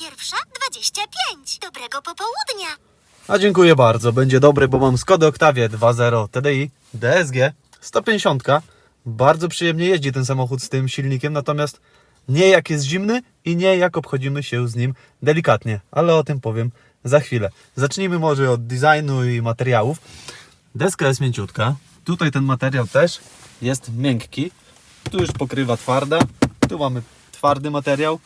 21.25. Dobrego popołudnia. A dziękuję bardzo, będzie dobry, bo mam Skoda Octavia 2.0 TDI DSG 150. Bardzo przyjemnie jeździ ten samochód z tym silnikiem, natomiast nie jak jest zimny i nie jak obchodzimy się z nim delikatnie, ale o tym powiem za chwilę. Zacznijmy może od designu i materiałów. Deska jest mięciutka, tutaj ten materiał też jest miękki, tu już pokrywa twarda, tu mamy twardy materiał,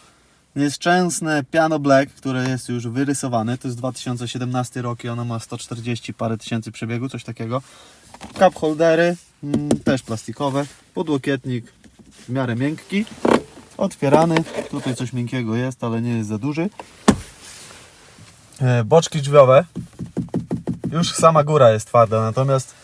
nieszczęsne piano black, które jest już wyrysowane. To jest 2017 rok i ono ma 140 parę tysięcy przebiegu, coś takiego. Cup holdery, mm, też plastikowe. Podłokietnik w miarę miękki. Otwierany. Tutaj coś miękkiego jest, ale nie jest za duży. E, Boczki drzwiowe. Już sama góra jest twarda, natomiast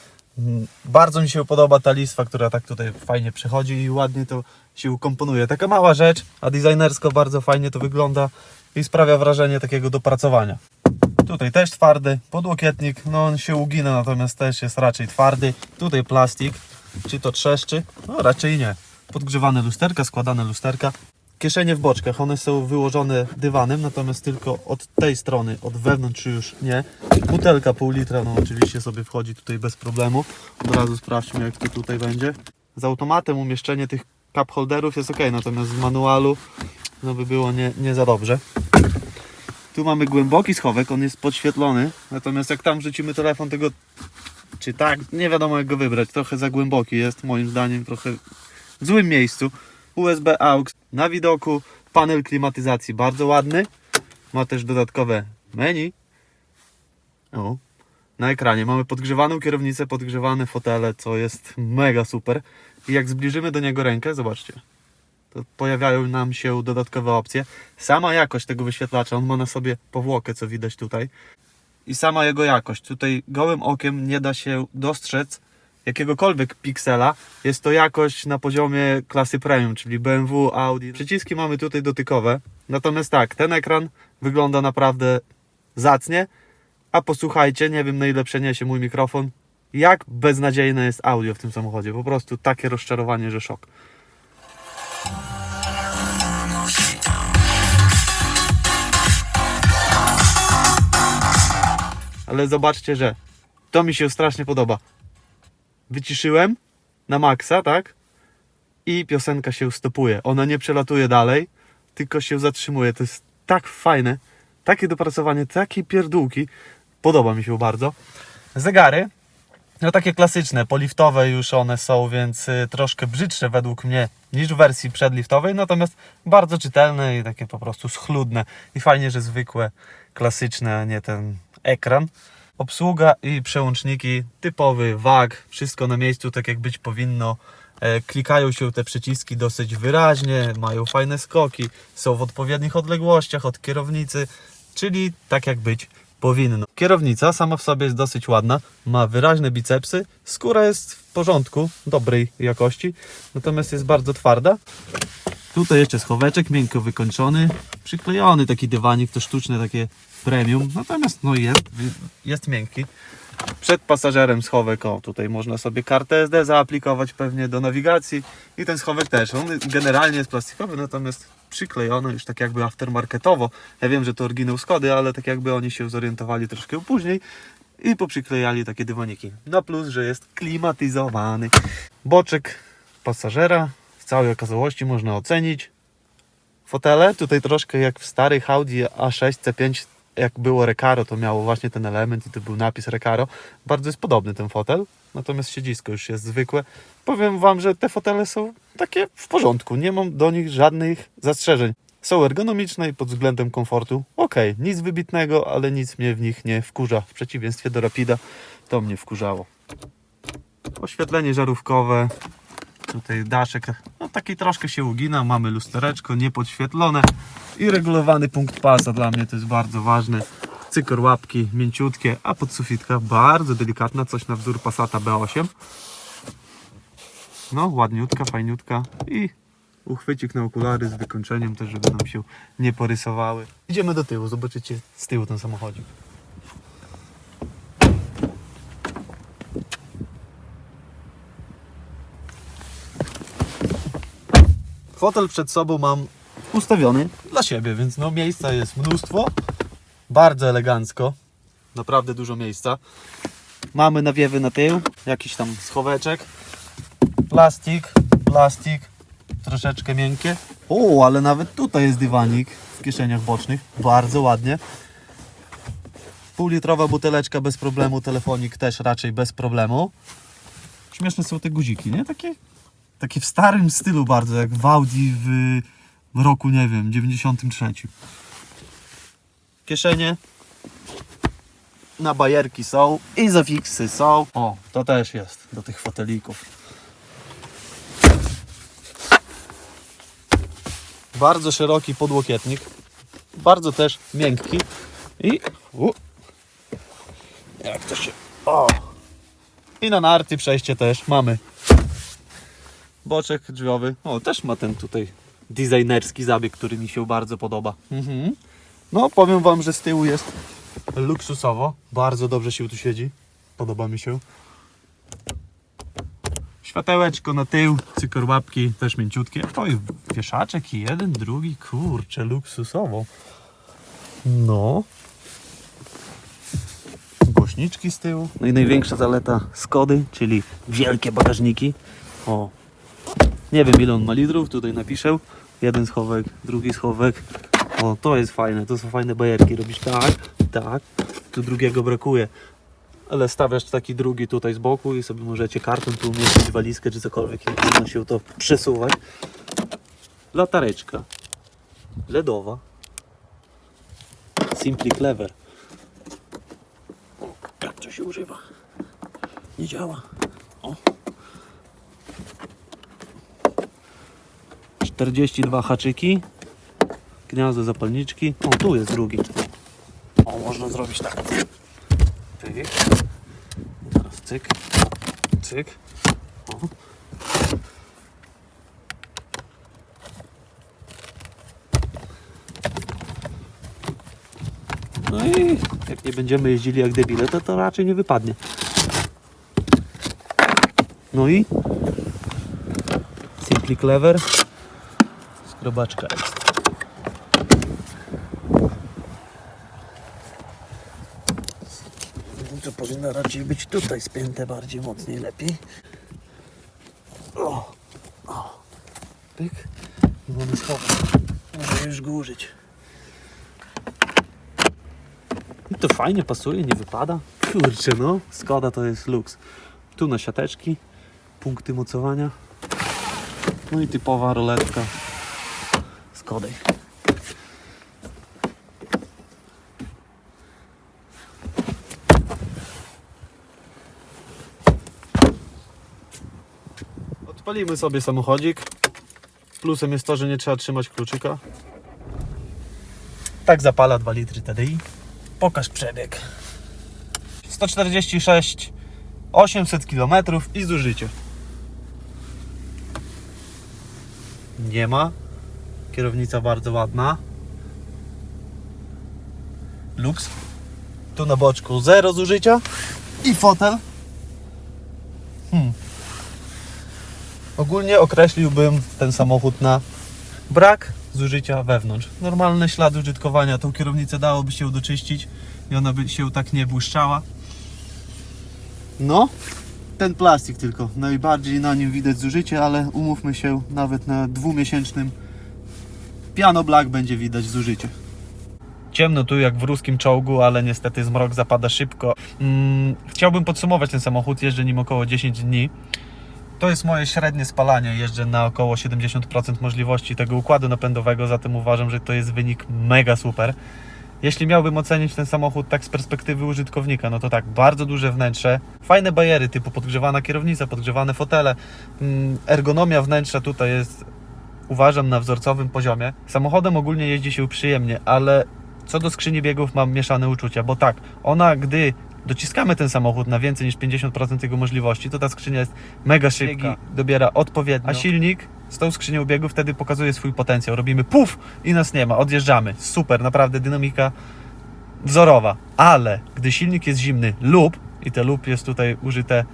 bardzo mi się podoba ta listwa, która tak tutaj fajnie przechodzi i ładnie to się ukomponuje. Taka mała rzecz, a designersko bardzo fajnie to wygląda i sprawia wrażenie takiego dopracowania. Tutaj też twardy, podłokietnik, no on się ugina, natomiast też jest raczej twardy. Tutaj plastik, czy to trzeszczy? No raczej nie. Podgrzewane lusterka, składane lusterka. Kieszenie w boczkach, one są wyłożone dywanem, natomiast tylko od tej strony, od wewnątrz już nie. Butelka pół litra, no oczywiście sobie wchodzi tutaj bez problemu. Od razu sprawdźmy jak to tutaj będzie. Z automatem umieszczenie tych cup holderów jest ok, natomiast z manualu no by było nie, nie za dobrze. Tu mamy głęboki schowek, on jest podświetlony, natomiast jak tam wrzucimy telefon, tego czy tak, nie wiadomo jak go wybrać, trochę za głęboki jest, moim zdaniem trochę w złym miejscu. USB AUX na widoku, panel klimatyzacji bardzo ładny, ma też dodatkowe menu. O, na ekranie mamy podgrzewaną kierownicę, podgrzewane fotele, co jest mega super. I jak zbliżymy do niego rękę, zobaczcie, to pojawiają nam się dodatkowe opcje. Sama jakość tego wyświetlacza, on ma na sobie powłokę, co widać tutaj. I sama jego jakość. Tutaj gołym okiem nie da się dostrzec jakiegokolwiek piksela. Jest to jakość na poziomie klasy premium, czyli BMW, Audi. Przyciski mamy tutaj dotykowe. Natomiast tak, ten ekran wygląda naprawdę zacnie. A posłuchajcie, nie wiem na ile przeniesie mój mikrofon, jak beznadziejne jest audio w tym samochodzie. Po prostu takie rozczarowanie, że szok. Ale zobaczcie, że to mi się strasznie podoba. Wyciszyłem na maksa, tak? I piosenka się stopuje. Ona nie przelatuje dalej, tylko się zatrzymuje. To jest tak fajne. Takie dopracowanie, takie pierdółki. Podoba mi się bardzo. Zegary. No takie klasyczne, poliftowe już one są, więc y, troszkę brzydsze według mnie niż w wersji przedliftowej, natomiast bardzo czytelne i takie po prostu schludne. I fajnie, że zwykłe, klasyczne, a nie ten ekran. Obsługa i przełączniki, typowy WAG, wszystko na miejscu tak jak być powinno. E, Klikają się te przyciski dosyć wyraźnie, mają fajne skoki, są w odpowiednich odległościach od kierownicy, czyli tak jak być powinno. Kierownica sama w sobie jest dosyć ładna, ma wyraźne bicepsy, skóra jest w porządku, dobrej jakości, natomiast jest bardzo twarda. Tutaj jeszcze schoweczek miękko wykończony, przyklejony taki dywanik, to sztuczne takie premium, natomiast no jest, jest miękki. Przed pasażerem schowek, o tutaj można sobie kartę SD zaaplikować pewnie do nawigacji i ten schowek też, on generalnie jest plastikowy, natomiast przyklejony już tak jakby aftermarketowo. Ja wiem, że to oryginał Skody, ale tak jakby oni się zorientowali troszkę później i poprzyklejali takie dywaniki. Na plus, że jest klimatyzowany. Boczek pasażera w całej okazałości można ocenić. Fotele tutaj troszkę jak w starych Audi A6 C5 jak było Recaro, to miało właśnie ten element i to był napis Recaro. Bardzo jest podobny ten fotel, natomiast siedzisko już jest zwykłe. Powiem Wam, że te fotele są takie w porządku, nie mam do nich żadnych zastrzeżeń. Są ergonomiczne i pod względem komfortu ok, nic wybitnego, ale nic mnie w nich nie wkurza. W przeciwieństwie do Rapida to mnie wkurzało. Oświetlenie żarówkowe, tutaj daszek, no taki troszkę się ugina, mamy lustereczko niepodświetlone i regulowany punkt pasa, dla mnie to jest bardzo ważne. Cykor łapki mięciutkie, a podsufitka bardzo delikatna, coś na wzór Passata B8. No, ładniutka, fajniutka i uchwycik na okulary z wykończeniem też, żeby nam się nie porysowały. Idziemy do tyłu, zobaczycie z tyłu ten samochodzik. Fotel przed sobą mam ustawiony dla siebie, więc no miejsca jest mnóstwo. Bardzo elegancko. Naprawdę dużo miejsca. Mamy nawiewy na tył, jakiś tam schoweczek. Plastik, plastik, troszeczkę miękkie. O, ale nawet tutaj jest dywanik w kieszeniach bocznych. Bardzo ładnie. Półlitrowa buteleczka bez problemu, telefonik też raczej bez problemu. Śmieszne są te guziki, nie? Takie, takie w starym stylu bardzo, jak w Audi w, w roku, nie wiem, 93. Kieszenie na bajerki są i zafiksy są. O, to też jest do tych fotelików. Bardzo szeroki podłokietnik, bardzo też miękki i u, jak to się... O! I na narty przejście też mamy. Boczek drzwiowy. O, też ma ten tutaj designerski zabieg, który mi się bardzo podoba. Mhm. No, powiem Wam, że z tyłu jest luksusowo. Bardzo dobrze się tu siedzi. Podoba mi się. Światełeczko na tył, cykor łapki też mięciutkie. I wieszaczek i jeden, drugi, kurczę, luksusowo. No. Głośniczki z tyłu. No i największa zaleta Skody, czyli wielkie bagażniki. O, nie wiem ile on ma litrów, tutaj napiszę. Jeden schowek, drugi schowek. O, to jest fajne, to są fajne bajerki. Robisz tak, tak, tu drugiego brakuje. Ale stawiasz taki drugi tutaj z boku i sobie możecie karton tu umieścić, walizkę czy cokolwiek można się to przesuwać. Latareczka LEDowa. Simply Clever. Jak to się używa? Nie działa. O. 42 haczyki. Gniazdo zapalniczki. O, tu jest drugi. O, można zrobić tak. Pyk. Teraz cyk. Cyk. O. No i jak nie będziemy jeździli jak debile, to to raczej nie wypadnie. No i Simply Clever. Skrobaczka jest. To powinno raczej być tutaj spięte bardziej, mocniej, lepiej. O, o. Pyk. I mamy schowek. Może już go użyć. I to fajnie pasuje, nie wypada. Kurczę no, Skoda to jest luks. Tu na siateczki, punkty mocowania. No i typowa roletka Odpalimy sobie samochodzik. Plusem jest to, że nie trzeba trzymać kluczyka. Tak zapala 2 litry TDI. Pokaż przebieg. 146 800 km i zużycie. Nie ma. Kierownica bardzo ładna. Lux. Tu na boczku zero zużycia. I fotel. Hmm. Ogólnie określiłbym ten samochód na brak zużycia wewnątrz. Normalne ślady użytkowania. Tą kierownicę dałoby się doczyścić i ona by się tak nie błyszczała. No, ten plastik tylko. Najbardziej na nim widać zużycie, ale umówmy się, nawet na dwumiesięcznym piano black będzie widać zużycie. Ciemno tu jak w ruskim czołgu, ale niestety zmrok zapada szybko. Mm, chciałbym podsumować ten samochód, jeżdżę nim około 10 dni. To jest moje średnie spalanie, jeżdżę na około 70% możliwości tego układu napędowego, zatem uważam, że to jest wynik mega super. Jeśli miałbym ocenić ten samochód tak z perspektywy użytkownika, no to tak, bardzo duże wnętrze, fajne bajery typu podgrzewana kierownica, podgrzewane fotele, mm, ergonomia wnętrza tutaj jest uważam na wzorcowym poziomie. Samochodem ogólnie jeździ się przyjemnie, ale co do skrzyni biegów mam mieszane uczucia, bo tak, ona gdy dociskamy ten samochód na więcej niż 50% jego możliwości, to ta skrzynia jest mega szybka, dobiera odpowiednio, a silnik z tą skrzynią biegów wtedy pokazuje swój potencjał. Robimy puf i nas nie ma, odjeżdżamy. Super, naprawdę dynamika wzorowa, ale gdy silnik jest zimny lub, i te lub jest tutaj użyte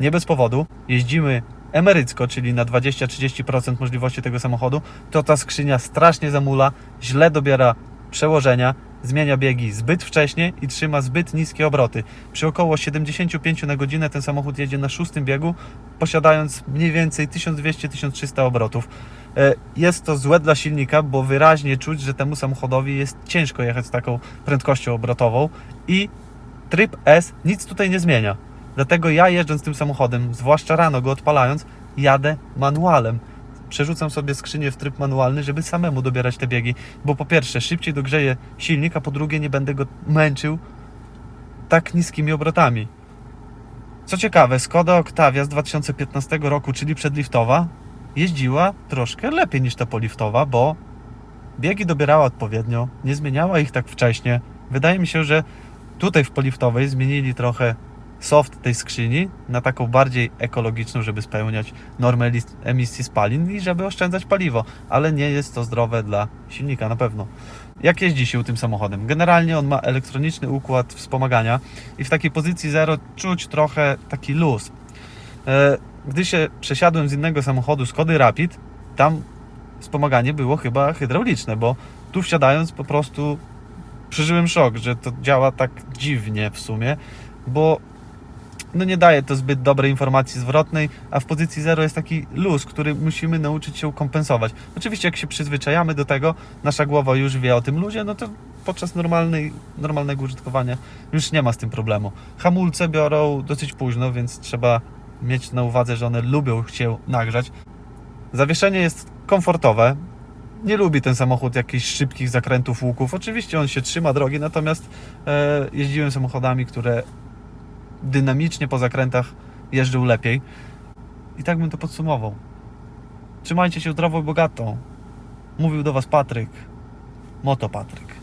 nie bez powodu, jeździmy emerycko, czyli na 20-30% możliwości tego samochodu, to ta skrzynia strasznie zamula, źle dobiera przełożenia, zmienia biegi zbyt wcześnie i trzyma zbyt niskie obroty. Przy około 75 na godzinę ten samochód jedzie na szóstym biegu, posiadając mniej więcej 1200-1300 obrotów. E, Jest to złe dla silnika, bo wyraźnie czuć, że temu samochodowi jest ciężko jechać z taką prędkością obrotową i tryb S nic tutaj nie zmienia. Dlatego ja jeżdżąc tym samochodem, zwłaszcza rano go odpalając, jadę manualem. Przerzucam sobie skrzynię w tryb manualny, żeby samemu dobierać te biegi, bo po pierwsze szybciej dogrzeję silnik, a po drugie nie będę go męczył tak niskimi obrotami. Co ciekawe, Skoda Octavia z 2015 roku, czyli przedliftowa, jeździła troszkę lepiej niż ta poliftowa, bo biegi dobierała odpowiednio, nie zmieniała ich tak wcześnie. Wydaje mi się, że tutaj w poliftowej zmienili trochę soft tej skrzyni na taką bardziej ekologiczną, żeby spełniać elis- emisji spalin i żeby oszczędzać paliwo, ale nie jest to zdrowe dla silnika na pewno. Jak jeździ się tym samochodem? Generalnie on ma elektroniczny układ wspomagania i w takiej pozycji zero czuć trochę taki luz. E, Gdy się przesiadłem z innego samochodu, Skody Rapid, tam wspomaganie było chyba hydrauliczne, bo tu wsiadając po prostu przeżyłem szok, że to działa tak dziwnie w sumie, bo no nie daje to zbyt dobrej informacji zwrotnej, a w pozycji zero jest taki luz, który musimy nauczyć się kompensować. Oczywiście jak się przyzwyczajamy do tego, nasza głowa już wie o tym luzie, no to podczas normalnej, normalnego użytkowania już nie ma z tym problemu. Hamulce biorą dosyć późno, więc trzeba mieć na uwadze, że one lubią się nagrzać. Zawieszenie jest komfortowe. Nie lubi ten samochód jakichś szybkich zakrętów łuków. Oczywiście on się trzyma drogi, natomiast e, jeździłem samochodami, które dynamicznie po zakrętach jeżdżą lepiej. I tak bym to podsumował. Trzymajcie się zdrowo i bogato. Mówił do Was Patryk. Moto Patryk.